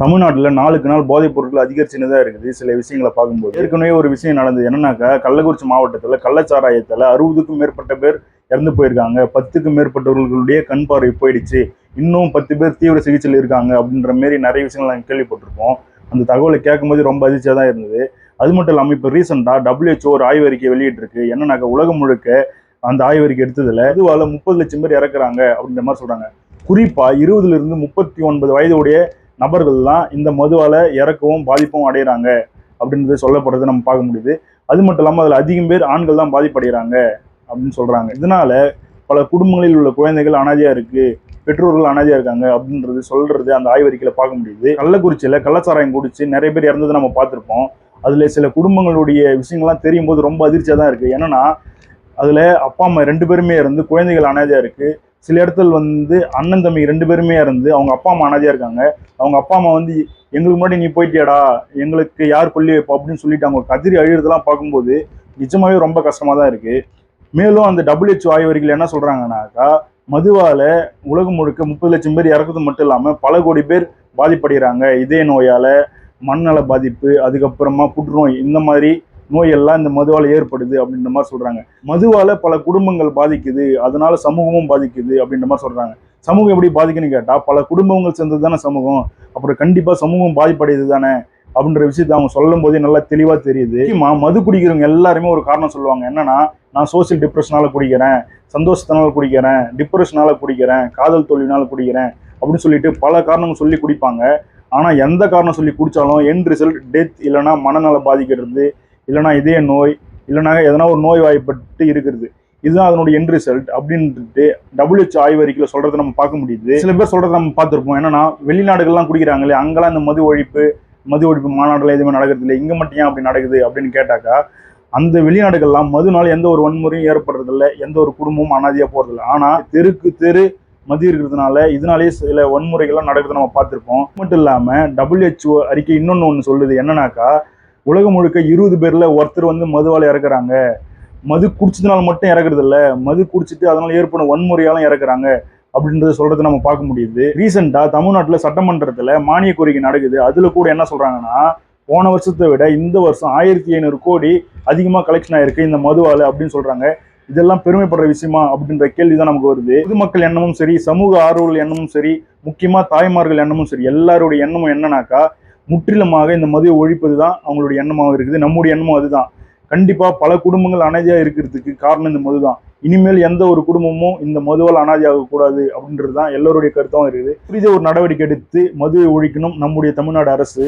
தமிழ்நாட்டில் நாளுக்கு நாள் போதைப் பொருட்கள் அதிகரிச்சுன்னு தான் இருக்குது. சில விஷயங்களை பார்க்கும்போது. ஏற்கனவே ஒரு விஷயம் நடந்தது என்னன்னாக்கா கள்ளக்குறிச்சி மாவட்டத்தில் கள்ளச்சாராயத்தில் அறுபதுக்கும் மேற்பட்ட பேர் இறந்து போயிருக்காங்க. பத்துக்கும் மேற்பட்டவர்களுடைய கண் பார்வை போயிடுச்சு. இன்னும் பத்து பேர் தீவிர சிகிச்சையில் இருக்காங்க அப்படின்ற மாரி நிறைய விஷயங்கள் நாங்கள் கேள்விப்பட்டிருப்போம் அந்த தகவலை கேட்கும்போது ரொம்ப அதிர்ச்சியாக தான் இருந்தது. அது மட்டும் இல்லாமல் இப்போ ரீசெண்டாக டபிள்யூஹெச்ஓ ஒரு ஆய்வறிக்கை வெளியிட்டிருக்கு. என்னன்னாக்கா உலகம் முழுக்க அந்த ஆய்வறிக்கை எடுத்ததில் இதுவால முப்பது லட்சம் பேர் இறக்குறாங்க அப்படின்ற மாதிரி சொல்கிறாங்க குறிப்பாக இருபதுலேருந்து முப்பத்தி ஒன்பது வயதுடைய நபர்கள்லாம் இந்த மதுவால இறக்கவும் பாதிப்பும் அடைகிறாங்க அப்படின்றது சொல்லப்படுறதை நம்ம பார்க்க முடியுது. அது மட்டும் இல்லாமல் அதில் அதிகம் பேர் ஆண்கள் தான் பாதிப்படைகிறாங்க அப்படின்னு சொல்கிறாங்க இதனால பல குடும்பங்களில் உள்ள குழந்தைகள் அனாதையா இருக்குது பெற்றோர்கள் அனாதையா இருக்காங்க அப்படின்றது சொல்கிறது அந்த ஆய்வறிக்கையில் பார்க்க முடியுது. கள்ளக்குறிச்சியில் கள்ளச்சாராயம் குடிச்சு நிறைய பேர் இறந்ததை நம்ம பார்த்துருப்போம். அதில் சில குடும்பங்களுடைய விஷயங்கள்லாம் தெரியும் போது ரொம்ப அதிர்ச்சியாக தான் இருக்குது ஏன்னா அதில் அப்பா அம்மா ரெண்டு பேருமே இருந்து குழந்தைகள் அனாதையா இருக்குது சில இடத்துல வந்து அண்ணன் தம்பி ரெண்டு பேருமே இருந்து அவங்க அப்பா அம்மா அனாதையாக இருக்காங்க. அவங்க அப்பா அம்மா வந்து எங்களுக்கு முன்னாடி நீ போயிட்டியாடா எங்களுக்கு யார் கொல்லி வைப்பா? அப்படின்னு சொல்லிட்டு அவங்க கதிரி அழுகிறதெல்லாம் பார்க்கும்போது நிஜமாவே ரொம்ப கஷ்டமா தான் இருக்கு. மேலும் அந்த டபிள்யூஹெச் ஆய்வறிகள் என்ன சொல்கிறாங்கனாக்கா மதுவால உலகம் முழுக்க முப்பது லட்சம் பேர் இறக்குறது மட்டும் இல்லாம பல கோடி பேர் பாதிப்படைகிறாங்க. இதே நோயால மண்ணல பாதிப்பு அதுக்கப்புறமா புற்றுநோய் இந்த மாதிரி நோயெல்லாம் இந்த மதுவால் ஏற்படுது அப்படின்ற மாதிரி சொல்கிறாங்க மதுவால் பல குடும்பங்கள் பாதிக்குது அதனால சமூகமும் பாதிக்குது அப்படின்ற மாதிரி சொல்கிறாங்க சமூகம் எப்படி பாதிக்குன்னு கேட்டால் பல குடும்பங்கள் சேர்ந்தது தானே சமூகம். அப்புறம் கண்டிப்பாக சமூகம் பாதிப்படையுது தானே அப்படின்ற விஷயத்தை அவங்க சொல்லும் போதே நல்லா தெளிவாக தெரியுது. மது குடிக்கிறவங்க எல்லாருமே ஒரு காரணம் சொல்லுவாங்க. என்னன்னா நான் சோசியல் டிப்ரெஷனால குடிக்கிறேன் சந்தோஷத்தினால குடிக்கிறேன் டிப்ரெஷனால குடிக்கிறேன் காதல் தோல்வினால குடிக்கிறேன் அப்படின்னு சொல்லிட்டு பல காரணங்கள் சொல்லி குடிப்பாங்க. ஆனால் எந்த காரணம் சொல்லி குடித்தாலும் என் ரிசல்ட் டெத் இல்லைன்னா மனநல பாதிக்கிறது இல்லைன்னா இதய நோய் இல்லைனா எதனா ஒரு நோய் வாய்ப்பட்டு இருக்கிறது. இதுதான் அதனுடைய என் ரிசல்ட் அப்படின்ட்டு டபிள்யூஹெச் ஆய்வறிக்கையில் சொல்றதை நம்ம பார்க்க முடியுது. சில பேர் சொல்றதை நம்ம பார்த்துருப்போம். என்னன்னா வெளிநாடுகள்லாம் குடிக்கிறாங்களே அங்கெல்லாம் இந்த மது ஒழிப்பு மது ஒழிப்பு மாநாடுகள் எதுவுமே நடக்கிறது இல்லை இங்கே மட்டும் ஏன் அப்படி நடக்குது அப்படின்னு கேட்டாக்கா அந்த வெளிநாடுகள்லாம் மதுனால எந்த ஒரு வன்முறையும் ஏற்படுறதில்ல. எந்த ஒரு குடும்பமும் அனாதியாக போகிறது இல்லை ஆனால் தெருக்கு தெரு மது இருக்கிறதுனால இதனாலேயே சில வன்முறைகள்லாம் நடக்குது நம்ம பார்த்துருப்போம். மட்டும் இல்லாமல் டபிள்யூஹெச்ஓ அறிக்கை இன்னொன்று ஒன்று சொல்லுது. என்னன்னாக்கா உலகம் முழுக்க இருபது பேர்ல ஒருத்தர் வந்து மதுவால் இறக்குறாங்க. மது குடிச்சதுனால மட்டும் இறக்குறது இல்ல. மது குடிச்சிட்டு அதனால ஏற்படும் வன்முறையாலும் இறக்குறாங்க அப்படின்றத சொல்றதை நம்ம பார்க்க முடியுது. ரீசெண்டா தமிழ்நாட்டில் சட்டமன்றத்தில் மானிய கோரிக்கை நடக்குது. அதுல கூட என்ன சொல்றாங்கன்னா போன வருஷத்தை விட இந்த வருஷம் ஆயிரத்தி ஐநூறு கோடி அதிகமாக கலெக்ஷன் ஆயிருக்கு இந்த மதுவால் அப்படின்னு சொல்றாங்க. இதெல்லாம் பெருமைப்படுற விஷயமா அப்படின்ற கேள்விதான் நமக்கு வருது. பொதுமக்கள் எண்ணமும் சரி சமூக ஆர்வல் எண்ணமும் சரி முக்கியமாக தாய்மார்கள் எண்ணமும் சரி எல்லாருடைய எண்ணமும் என்னன்னாக்கா முற்றிலுமாக இந்த மதுவை ஒழிப்பது தான் அவங்களுடைய எண்ணமாக இருக்குது. நம்முடைய எண்ணமும் அதுதான். கண்டிப்பாக பல குடும்பங்கள் அனாதியாக இருக்கிறதுக்கு காரணம் இந்த மது தான் இனிமேல் எந்த ஒரு குடும்பமும் இந்த மதுவால் அனாதையாக கூடாது அப்படின்றது தான் எல்லோருடைய கருத்தாகவும் இருக்குது. புரித ஒரு நடவடிக்கை எடுத்து மதுவை ஒழிக்கணும் நம்முடைய தமிழ்நாடு அரசு.